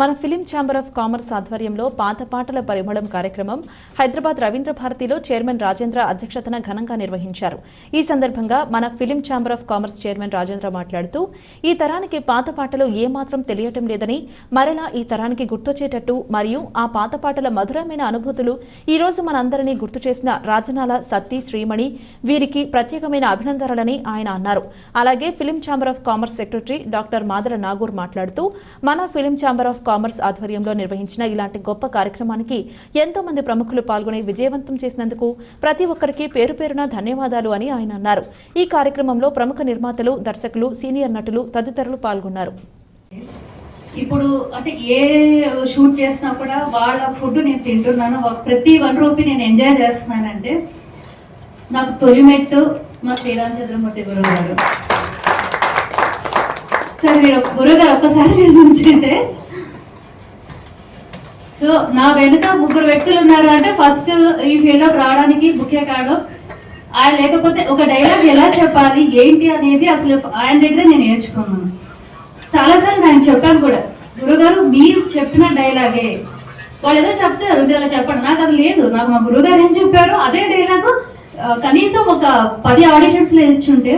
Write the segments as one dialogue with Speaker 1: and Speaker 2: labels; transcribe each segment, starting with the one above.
Speaker 1: మన film chamber of commerce ఆధ్వర్యంలో పాత పాటల పరిమళం కార్యక్రమం హైదరాబాద్ రవీంద్ర భారతిలో చైర్మన్ రాజేంద్ర అధ్యక్షతన ఘనంగా నిర్వహించారు. ఈ సందర్భంగా మన film chamber of commerce chairman Rajendra మాట్లాడుతూ ఈ తరానికి పాత పాటలు ఏమాత్రం తెలియటం లేదని మరలా ఈ తరానికి గుర్తొచ్చేటట్టు మరియు ఆ పాత పాటల మధురమైన అనుభూతులు ఈరోజు మనందరినీ గుర్తు చేసిన రాజనాల సత్తి శ్రీమణి వీరికి ప్రత్యేకమైన అభినందనలని ఆయన అన్నారు. అలాగే film chamber of commerce secretary doctor Madara Nagur మాట్లాడుతూ మన ఫిలిం ఛాంబర్ ఆఫ్ కామర్స్ ఆధ్వర్యంలో నిర్వహించిన ఇలాంటి గొప్ప కార్యక్రమానికి ఎంతో మంది ప్రముఖులు పాల్గొని విజయవంతం చేసినందుకు ప్రతి ఒక్కరికి పేరు పేరున ధన్యవాదాలు అని ఆయన అన్నారు. ఈ కార్యక్రమంలో ప్రముఖ నిర్మాతలు దర్శకులు సీనియర్ నటులు తదితరులు పాల్గొన్నారు.
Speaker 2: ఇప్పుడు అంటే ఏ షూట్ చేసినా కూడా వాళ్ళ ఫుడ్ నేను తింటున్నాను. ప్రతి వన్ రూపీ నేను ఎంజాయ్ చేస్తున్నానంటే నాకు తొలిమెట్టు మా శ్రీరామచంద్రమూర్తి గురువు గారు సరే మీరు గురువు గారు ఒక్కసారి మీరు నుంచుంటే సో నా వెనుక ముగ్గురు వ్యక్తులు ఉన్నారు అంటే ఫస్ట్ ఈ ఫీల్డ్లోకి రావడానికి ముఖ్య కారణం ఆయన లేకపోతే ఒక డైలాగ్ ఎలా చెప్పాలి ఏంటి అనేది అసలు ఆయన దగ్గర నేను నేర్చుకున్నాను. చాలాసార్లు నేను చెప్పాను కూడా గురుగారు మీరు చెప్పిన డైలాగే వాళ్ళు ఏదో చెప్తారు మీరు అలా చెప్పండి. నాకు అది లేదు. నాకు మా గురుగారు ఏం చెప్పారు అదే డైలాగ్ కనీసం ఒక పది ఆడిషన్స్లో ఇచ్చుంటే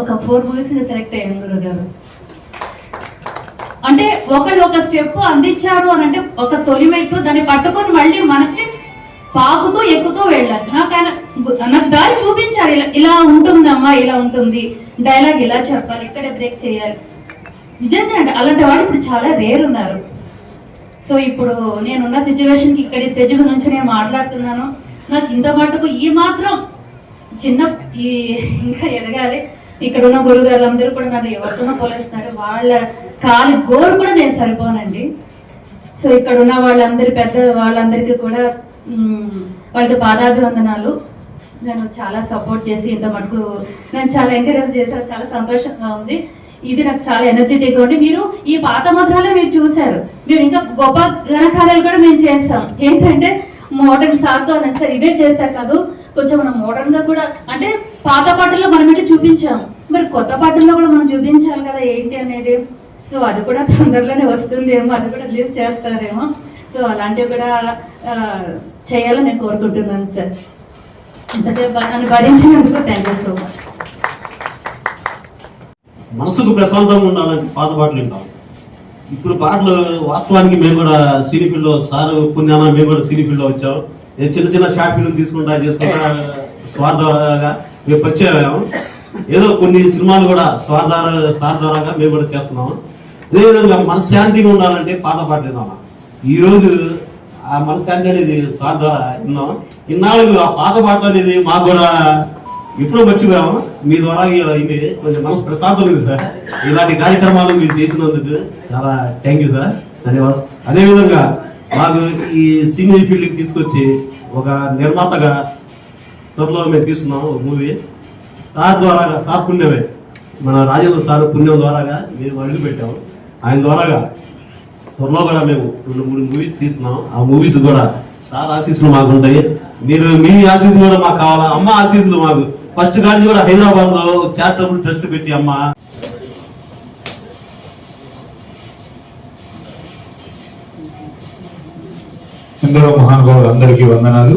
Speaker 2: ఒక ఫోర్ మూవీస్ సెలెక్ట్ అయ్యాను గురుగారు. అంటే ఒకళ్ళు ఒక స్టెప్ అందించారు అని అంటే ఒక తొలిమెట్టు దాన్ని పట్టుకొని మళ్ళీ మనకి పాకుతూ ఎక్కుతూ వెళ్ళాలి. నాకు ఆయన నాకు దారి చూపించారు. ఇలా ఇలా ఉంటుందమ్మా ఇలా ఉంటుంది. డైలాగ్ ఇలా చెప్పాలి ఇక్కడే బ్రేక్ చేయాలి. నిజంగా అండి అలాంటి వాడు ఇప్పుడు చాలా రేర్ ఉన్నారు. సో ఇప్పుడు నేనున్న సిచ్యువేషన్కి ఇక్కడి స్టేజ్ మీద నుంచి నేను మాట్లాడుతున్నాను. నాకు ఇంత మటుకు ఈ మాత్రం చిన్న ఈ ఇంకా ఎదగాలి. ఇక్కడ ఉన్న గురుగారు అందరూ కూడా నన్ను ఎవరితోనో పోలేస్తున్నారు. వాళ్ళ కాలి గోరు కూడా నేను సరిపోనండి. సో ఇక్కడ ఉన్న వాళ్ళందరి పెద్ద వాళ్ళందరికీ కూడా వాళ్ళకి పాదాభివందనాలు. నేను చాలా సపోర్ట్ చేసి ఇంత మటుకు నేను చాలా ఎంకరేజ్ చేశాను చాలా సంతోషంగా ఉంది. ఇది నాకు చాలా ఎనర్జెటిక్గా ఉండి మీరు ఈ పాత మధురాలే మీరు చూశారు. మేము ఇంకా గొప్ప ఘనకార్యాలు కూడా మేము చేస్తాం ఏంటంటే మోడర్న్ సార్తో అన్నారు సార్ ఇవే చేస్తారు కాదు. కొంచెం మనం మోడర్న్గా కూడా అంటే పాత పాటల్లో మనం చూపించాము చూపించాం. మరి కొత్త పాటల్లో కూడా మనం చూపించాలి కదా ఏంటి అనేది. సో అది కూడా తొందరలోనే వస్తుందేమో అది కూడా రిలీజ్ చేస్తారేమో. సో అలాంటివి కూడా చేయాలని నేను కోరుకుంటున్నాను సార్. ఇంతసేపు నన్ను భరించినందుకు థ్యాంక్ యూ సో మచ్
Speaker 3: మనసుకు ప్రశాంతంగా ఉండాలంటే పాత పాటలు వింటాం. ఇప్పుడు పాటలు వాస్తవానికి మేము కూడా సినీ ఫీల్డ్లో సార్ పుణ్యాన మేము కూడా సినీ వచ్చాం. చిన్న చిన్న షార్ట్ ఫిల్మ్ తీసుకుంటా చేసుకుంటా స్వార్థంగా మేము పరిచయం ఏదో కొన్ని సినిమాలు కూడా స్వార్థార స్వార్థారంగా మేము కూడా చేస్తున్నాము. అదేవిధంగా మనశ్శాంతిగా ఉండాలంటే పాత పాటలు విన్నాం ఈరోజు ఆ మనశ్శాంతి అనేది స్వార్థ విన్నాం. ఇన్నాళ్ళు ఆ పాత పాటలు అనేది మాకు కూడా ఎప్పుడో మర్చిపోయాము. మీ ద్వారా ఇది కొంచెం మనసు ప్రశాంతం ఉంది సార్. ఇలాంటి కార్యక్రమాలు మీరు చేసినందుకు చాలా థ్యాంక్ యూ సార్. ధన్యవాదాలు. అదేవిధంగా మాకు ఈ సీనియర్ ఫీల్డ్కి తీసుకొచ్చి ఒక నిర్మాతగా త్వరలో మేము తీస్తున్నాం ఒక మూవీ సార్ ద్వారాగా సార్ పుణ్యమే. మన రాజేంద్ర సార్ పుణ్యం ద్వారాగా మేము అడుగు పెట్టాము. ఆయన ద్వారాగా త్వరలో కూడా మేము రెండు మూడు మూవీస్ తీస్తున్నాం. ఆ మూవీస్ కూడా సార్ ఆశీస్సులు మాకు ఉంటాయి మీరు మీ ఆశీస్సులు కూడా మాకు కావాలా? అమ్మ ఆశీస్సులు మాకు. ఫస్ట్ కానీ కూడా హైదరాబాద్లో చారిటబుల్ ట్రస్ట్ పెట్టి అమ్మ.
Speaker 4: ఎందరో మహానుభావులు అందరికీ వందనాలు.